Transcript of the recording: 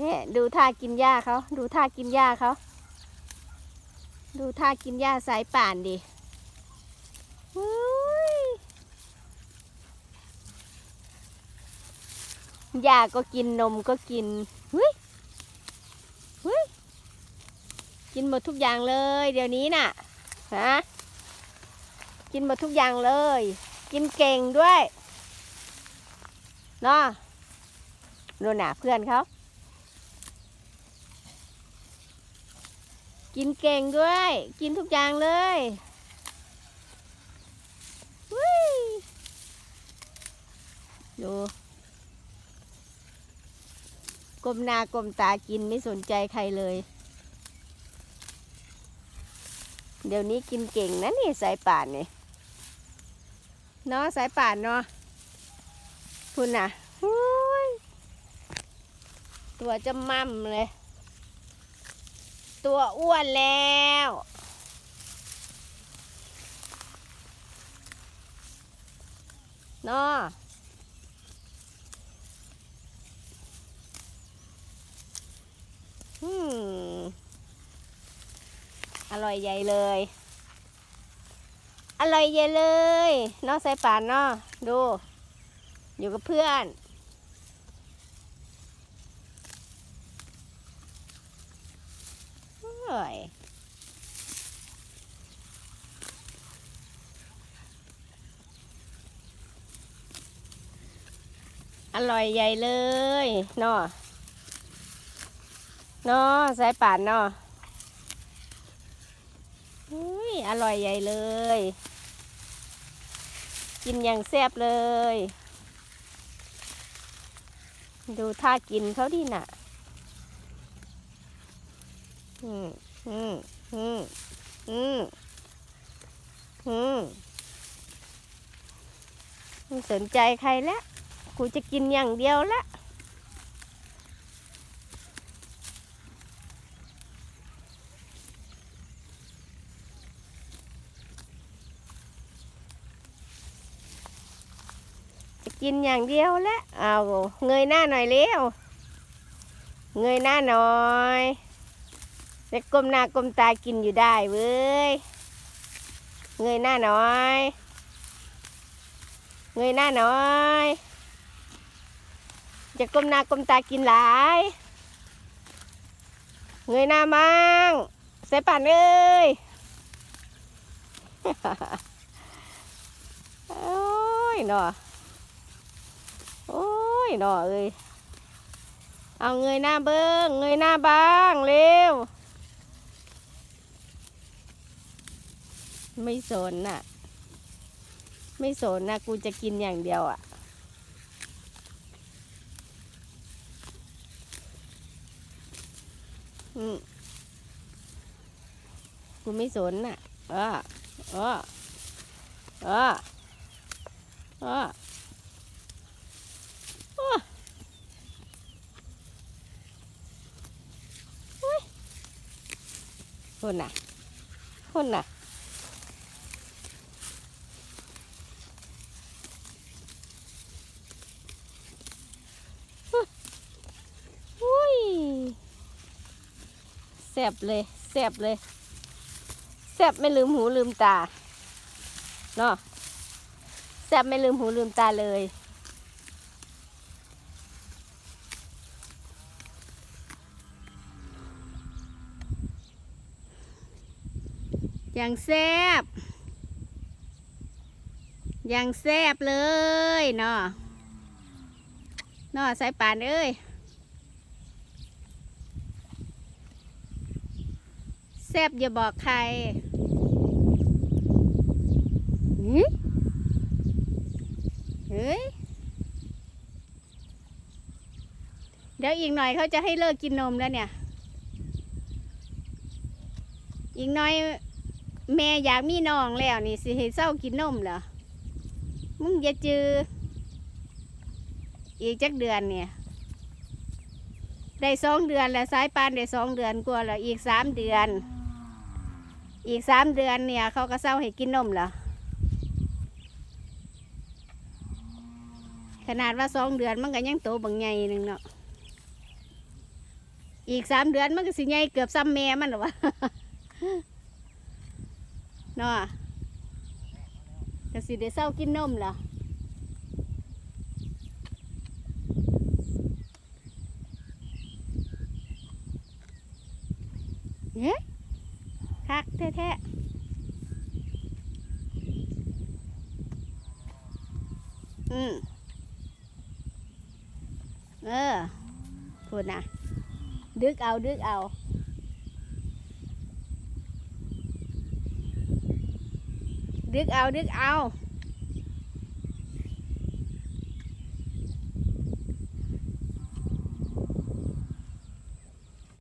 นี่ดูท่ากินหญ้าเขาดูท่ากินหญ้าเขาดูท่ากินหญ้าสายป่านดิหญ้าก็กินนมก็กินเฮ้ยเฮ้ยกินหมดทุกอย่างเลย เดี๋ยวนี้น่ะฮะกินหมดทุกอย่างเลย กินเก่งด้วยเนาะนู่นน่ะเพื่อนเขา กินเก่งด้วย กินทุกอย่างเลยวุ้ยดูก้มหน้าก้มตากินไม่สนใจใครเลย เดี๋ยวนี้กินเก่งนะนี่สายป่านนี่เนาะสายป่านเนาะคุณน่ะหุ้ยตัวจะมั่มเลย ตัวอ้วนแล้วเนาะอืมอร่อยใหญ่เลย อร่อยใหญ่เลยเนาะใส่ป่านเนาะดู อยู่กับเพื่อน อร่อ ยอร่อยใหญ่เลยเนาะเนาะสายป่านเนาะอุ้ยอร่อยใหญ่เลย กินอย่างแซ่บเลย ดูท่ากินเขาดีน่ะ อืมอืมอืมอืมอืมไม่สนใจใครแล้วกูจะกินอย่างเดียวละจะกินอย่างเดียวละเอาเงยหน้าหน่อยเร็วเงยหน้าหน่อย แล้วก้มหน้าก้มตากินอยู่ได้เว้ย เงยหน้าหน่อย เงยหน้าหน่อยจะก้มหน้าก้มตากินหลาย เงยหน้ามั่งใส่ป่านเอ้ยโอ้ยหนอโอ้ยหนอเอ้ยเอาเงยหน้าเบิ้งเงยหน้าบ้างเร็ว ไม่สนน่ะ ไม่สนน่ะ กูจะกินอย่างเดียวอะ อืมกูไม่สนน่ะเออเออเออเออเออคนน่ะคนน่ะ อุ้ยแซ่บเลยแซ่บเลยแซ่บไม่ลืมหูลืมตาเนาะแซ่บไม่ลืมหูลืมตาเลยอย่างแซบอย่างแซบเลยเนาะเนาะสายป่านเอ้ยแซบอย่าบอกใครหึเฮ้ย เดี๋ยวอีกหน่อยเขาจะให้เลิกกินนมแล้วเนี่ย อีกหน่อย แม่อยากมีน้องแล้วนี่สิให้เศร้ากินนมเหรอ มึงอย่าจือ อีกจักเดือนเนี่ย ได้สองเดือนแล้วสายปานได้สองเดือนกว่าแล้วอีกสามเดือน อีกสามเดือนเนี่ย เขาก็เศร้าให้กินนมเหรอขนาดว่าสองเดือนมันก็ยังโตบางใหญ่หนึ่งเนาะอีกสามเดือนมันก็สิใหญ่เกือบซ้ำแม่มันหรอวะเนาะก็สิได้เศร้ากินนมเหรอเฮ้ คักแท้ๆอืมเออพูดนะดึกเอา ดึกเอาดึกเอาดึกเอา